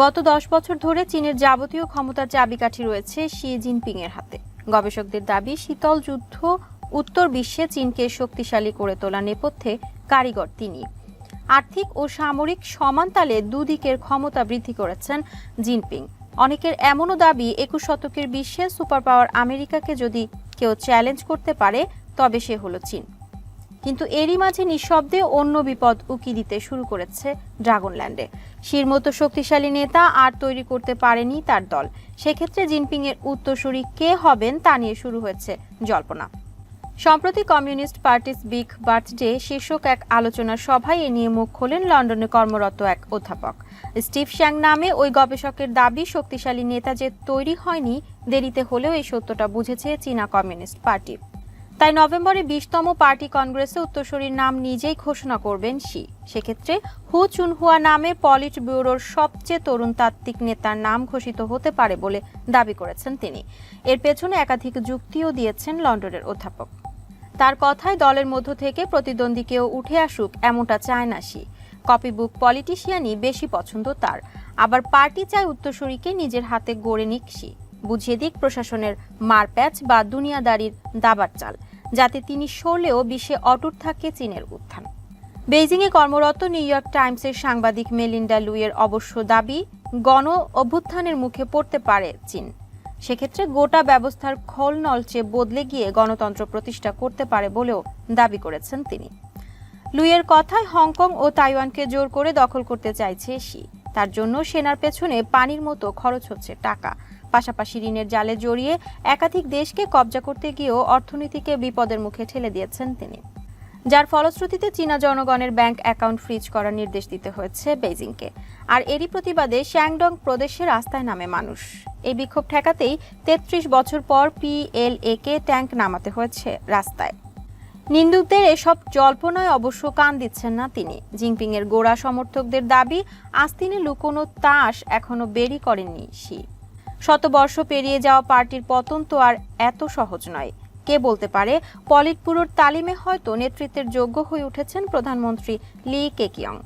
গত দশ বছর ধরে চীনের যাবতীয় ক্ষমতার চাবিকাঠি রয়েছে শি জিনপিং এর হাতে। গবেষকদের দাবি, শীতল যুদ্ধ উত্তর বিশ্বে চীনকে শক্তিশালী করে তোলা নেপথ্যে কারিগর তিনি। আর্থিক ও সামরিক সমান তালে দুদিকের ক্ষমতা বৃদ্ধি করেছেন জিনপিং। অনেকের এমনও দাবি, একুশ শতকের বিশ্বে সুপার পাওয়ার আমেরিকাকে যদি কেউ চ্যালেঞ্জ করতে পারে, তবে সে হলো চীন। কিন্তু এরই মাঝে নিঃশব্দে অন্য বিপদ উকি দিতে শুরু করেছে ড্রাগনল্যান্ডে। শির মতো শক্তিশালী নেতা আর তৈরি করতে পারেনি তার দল। সেক্ষেত্রে জিনপিং এর উত্তরসূরি কে হবেন তা নিয়ে শুরু হয়েছে জল্পনা। সম্প্রতি কমিউনিস্ট পার্টিস বিগ বার্থডে শীর্ষক এক আলোচনা সভায় এ নিয়ে মুখ খোলেন লন্ডনে কর্মরত এক অধ্যাপক। স্টিভ শ্যাং নামে ওই গবেষকের দাবি, শক্তিশালী নেতা যে তৈরি হয়নি, দেরিতে হলেও এই সত্যটা বুঝেছে চীনা কমিউনিস্ট পার্টি। তাই নভেম্বরে বিশতম পার্টি কংগ্রেসে উত্তরসূরির নাম নিজেই ঘোষণা করবেন শি। সেক্ষেত্রে হু চুনহুয়া নামে পলিট ব্যুরোর সবচেয়ে তরুণ তাত্ত্বিক নেতার নাম ঘোষিত হতে পারে বলে দাবি করেছেন তিনি। এর পেছনে একাধিক যুক্তিও দিয়েছেন লন্ডনের অধ্যাপক। তার কথায় দলের মধ্য থেকে প্রতিদ্বন্দ্বী কেউ উঠে আসুক এমনটা চায় না সি কপিবুক পলিটিশিয়ানই বেশি পছন্দ তার। আবার পার্টি চায় উত্তরসূরিকে নিজের হাতে গড়ে নিক শি। বুঝিয়ে দিক প্রশাসনের মারপ্যাচ বা দুনিয়াদারির দাবার চাল। যাতে তিনি সরলেও বিশ্বে অটুট থাকে চীনের উত্থান। বেইজিংয়ে কর্মরত নিউ ইয়র্ক টাইমসের সাংবাদিক মেলিন্ডা লুইয়ের অবশ্য দাবি, গণ অভ্যুত্থানের মুখে পড়তে পারে চীন। সেক্ষেত্রে গোটা ব্যবস্থার খোল নলচে বদলে গিয়ে গণতন্ত্র প্রতিষ্ঠা করতে পারে বলেও দাবি করেছেন তিনি। লুইয়ের কথায় হংকং ও তাইওয়ানকে জোর করে দখল করতে চাইছে সি তার জন্য সেনার পেছনে পানির মতো খরচ হচ্ছে টাকা। পাশাপাশি ঋণের জালে জড়িয়ে একাধিক দেশকে কবজা করতে গিয়েও অর্থনীতিকে বিপদের মুখে ঠেলে দিয়েছেন তিনি। যার ফলশ্রুতিতে চীনা জনগণের ব্যাংক অ্যাকাউন্ট ফ্রিজ করার নির্দেশ দিতে হয়েছে বেইজিংকে। আর এরই প্রতিবাদে শ্যাংডং প্রদেশের রাস্তায় নামে মানুষ। এই বিক্ষোভ ঠেকাতেই তেত্রিশ বছর পর পিএলএ কে ট্যাঙ্ক নামাতে হয়েছে রাস্তায়। নিন্দুকদের এসব জল্পনায় অবশ্য কান দিচ্ছেন না তিনি। জিনপিং এর গোড়া সমর্থকদের দাবি আস্তিনে লুকোনো তাস এখনও বেরি করেননি শি। শতবর্ষ পেরিয়ে যাওয়া পার্টির পতন তো আর এত সহজ নয়। কে বলতে পারে পলিটপুরোর তালিমে হয়তো নেতৃত্বের যোগ্য হয়ে উঠেছেন প্রধানমন্ত্রী লি কেকিয়ং।